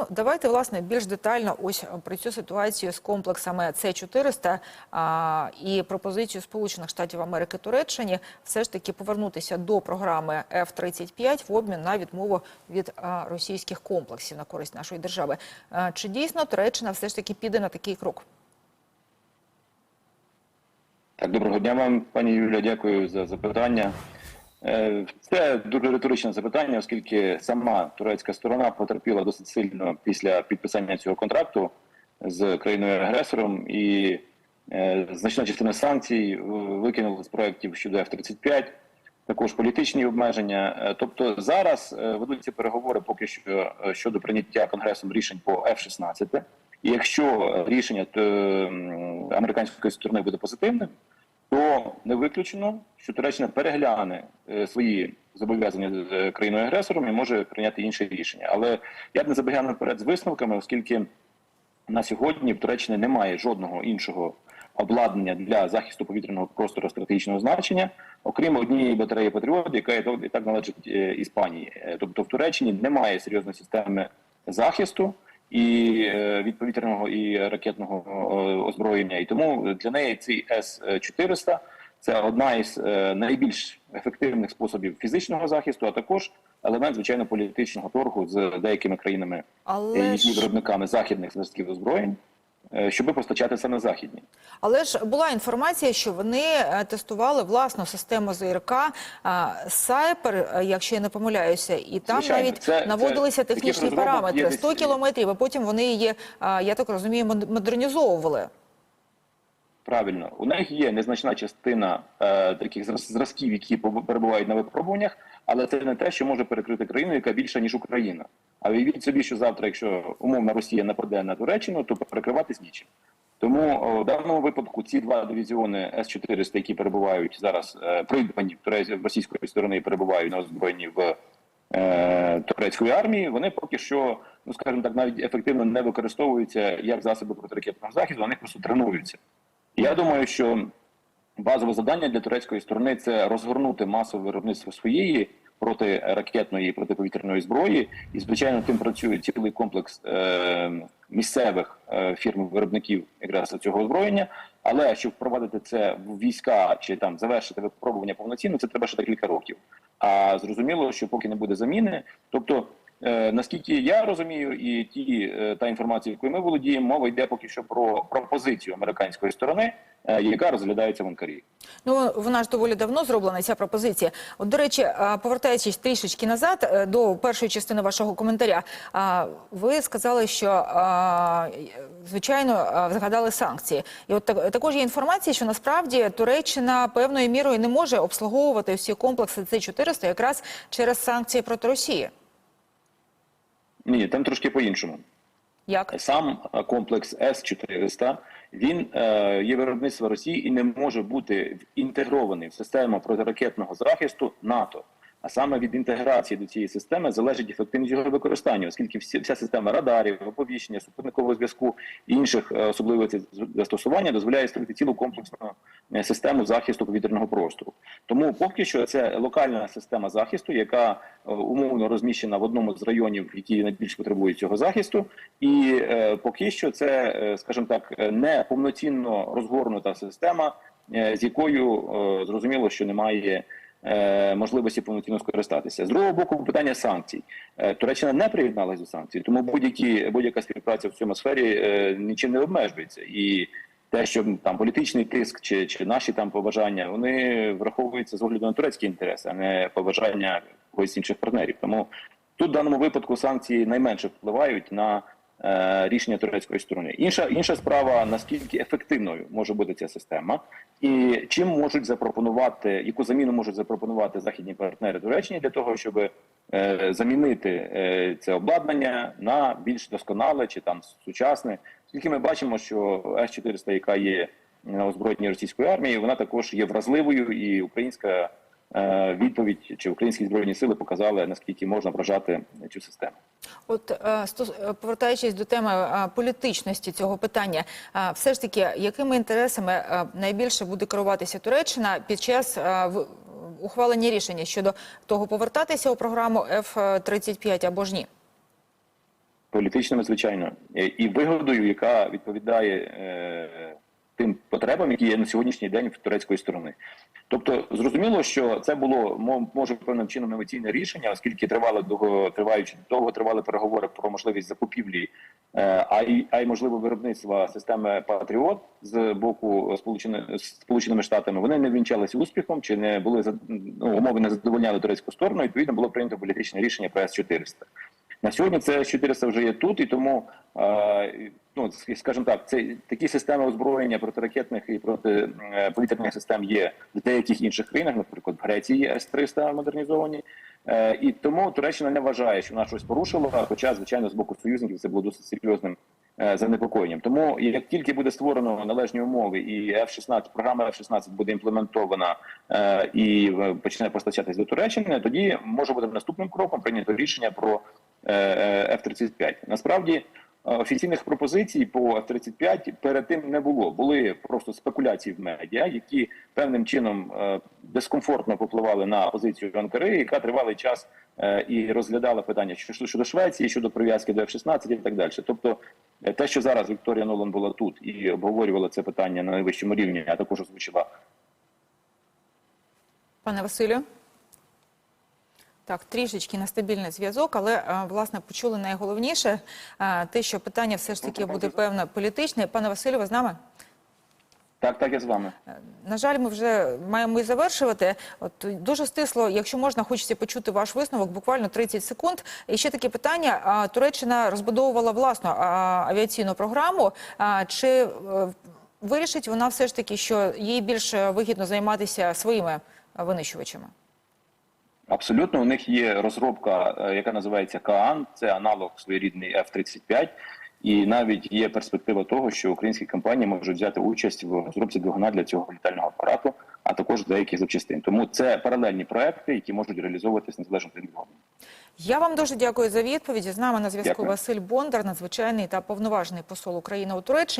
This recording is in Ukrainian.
Ну давайте власне більш детально ось про цю ситуацію з комплексами С 400 а, і пропозицію Сполучених Штатів Америки Туреччині все ж таки повернутися до програми F-35 в обмін на відмову від а, російських комплексів на користь нашої держави. А, чи дійсно Туреччина все ж таки піде на такий крок? Так, доброго дня вам, пані Юля. Дякую за запитання. Е, Це дуже риторичне запитання, оскільки сама турецька сторона потерпіла досить сильно після підписання цього контракту з країною-агресором, і е, значна частина санкцій викинули з проєктів щодо F-35, також політичні обмеження. Е, Тобто зараз ведуться переговори поки що щодо прийняття конгресом рішень по F-16. І якщо рішення то, американської сторони буде позитивним, то не виключено, що Туреччина перегляне е, свої зобов'язання з е, країною-агресором і може прийняти інше рішення. Але я б не забігав наперед з висновками, оскільки на сьогодні в Туреччині немає жодного іншого обладнання для захисту повітряного простору стратегічного значення, окрім однієї батареї Патріот, яка і так належить е, Іспанії. Тобто в Туреччині немає серйозної системи захисту і е, від повітряного і ракетного е, озброєння. І тому для неї цей С-400 це одна із е, найбільш ефективних способів фізичного захисту, а також елемент звичайно політичного торгу з деякими країнами Але і виробниками західних зразків озброєнь, е, щоби постачати це на західні. Але ж була інформація, що вони е, тестували власну систему ЗРК Сайпер, е, якщо я не помиляюся, і там Звичайно, навіть це- наводилися це технічні параметри десь- 100 кілометрів, а потім вони її, я так розумію, мод- модернізовували. Правильно, у них є незначна частина е, таких зразків, які перебувають на випробуваннях, але це не те, що може перекрити країну, яка більша ніж Україна. А уявіть собі, що завтра, якщо умовна Росія нападе на Туреччину, то перекриватись нічим. Тому в даному випадку ці два дивізіони С-400, які перебувають зараз е, придбані в туре- в російської сторони, і перебувають на озброєнні в е, турецької армії, вони поки що, ну скажімо так, навіть ефективно не використовуються як засоби протиракетного захисту, вони просто тренуються. Я думаю, що базове завдання для турецької сторони це розгорнути масове виробництво своєї протиракетної і протиповітряної зброї, і звичайно тим працює цілий комплекс е, місцевих е, фірм-виробників якраз цього озброєння. Але щоб впровадити це в війська чи там завершити випробування повноцінно, це треба ще декілька років. А зрозуміло, що поки не буде заміни, тобто. Е, наскільки я розумію, і ті е, та інформація, якою ми володіємо, мова йде поки що про пропозицію американської сторони, е, яка розглядається в Анкарі. Ну вона ж доволі давно зроблена ця пропозиція. От до речі, повертаючись трішечки назад до першої частини вашого коментаря, ви сказали, що звичайно згадали санкції, і от так- також є інформація, що насправді Туреччина певною мірою не може обслуговувати всі комплекси С-400 якраз через санкції проти Росії. Ні, там трошки по-іншому. Як Сам е, комплекс С-400, він е, є виробництво Росії і не може бути інтегрований в систему протиракетного захисту НАТО. А саме від інтеграції до цієї системи залежить ефективність його використання, оскільки вся система радарів, оповіщення, супутникового зв'язку і інших е, особливостей застосування дозволяє створити цілу комплексну е, систему захисту повітряного простору. Тому поки що це локальна система захисту, яка е, умовно розміщена в одному з районів, які найбільш потребують цього захисту, і поки що це, скажімо так, не повноцінно розгорнута система, з якою зрозуміло, що немає можливості повноцінно скористатися. З другого боку, питання санкцій. Е, Туреччина не приєдналася до санкцій, тому будь-які будь-яка співпраця в цьому сфері е, нічим не обмежується. І те, що там політичний тиск чи, чи наші там побажання, вони враховуються з огляду на турецькі інтереси, а не побажання когось інших партнерів. Тому тут в даному випадку санкції найменше впливають на е, рішення турецької сторони. Інша інша справа наскільки ефективною може бути ця система, і чим можуть запропонувати, яку заміну можуть запропонувати західні партнери Туреччині для того, щоб е, замінити е, це обладнання на більш досконале чи там сучасне. Оскільки ми бачимо, що С-400, яка є на озброєнні російської армії, вона також є вразливою, і українська е, відповідь чи українські збройні сили показали наскільки можна вражати цю систему. От е, е, повертаючись до теми е, політичності цього питання, е, все ж таки, якими інтересами е, найбільше буде керуватися Туреччина під час е, ухвалення рішення щодо того, повертатися у програму F-35 або ж ні? Політичними, звичайно, Е, і вигодою, яка відповідає е, тим потребам, які є на сьогоднішній день в турецької сторони. Тобто, зрозуміло, що це було мо- може певним чином емоційне рішення, оскільки тривали довго триваючи довго тривали переговори про можливість закупівлі, е, а й а й можливо виробництва системи Патріот з боку Сполучених Сполученими Штатами. Вони не вінчалися успіхом, чи не були ну, умови не задовольняли турецьку сторону. Відповідно, було прийнято політичне рішення про С-400. На сьогодні це 400 вже є тут, і тому е, ну скажімо так, це такі системи озброєння протиракетних і протиповітряних систем є в деяких інших країнах, наприклад, в Греції є С-300 модернізовані. Е, і тому Туреччина не вважає, що вона щось порушила, хоча, звичайно, з боку союзників це було досить серйозним е, занепокоєнням. Тому як тільки буде створено належні умови, і F-16, програма F-16 буде імплементована е, і е, почне постачатись до Туреччини, тоді може бути наступним кроком прийнято рішення про е, е, F-35. Насправді е, офіційних пропозицій по F-35 перед тим не було. Були просто спекуляції в медіа, які певним чином е, дискомфортно попливали на позицію Анкари, яка тривалий час е, і розглядала питання щодо Швеції, щодо прив'язки до F-16 і так далі. Тобто, е, те, що зараз Вікторія Нолан була тут і обговорювала це питання на найвищому рівні, а також озвучила Пане Василю. Так, трішечки нестабільний зв'язок, але е, власне почули найголовніше е, те, що питання все ж таки буде певно політичне. Пане Василю, ви з нами? так, так я з вами. На жаль, ми вже маємо і завершувати. От дуже стисло, якщо можна, хочеться почути ваш висновок, буквально 30 секунд. І ще таке питання: Туреччина розбудовувала власну авіаційну програму. Чи е, вирішить вона все ж таки, що їй більш вигідно займатися своїми е, винищувачами? Абсолютно, у них є розробка, е, яка називається КААН, це аналог своєрідний F-35, і навіть є перспектива того, що українські компанії можуть взяти участь в розробці двигуна для цього літального апарату, а також деяких запчастин. Тому це паралельні проекти, які можуть реалізовуватись незалежно від одного. Я вам дуже дякую за відповіді. З нами на зв'язку Василь Бондар, надзвичайний та повноважний посол України у Туреччині.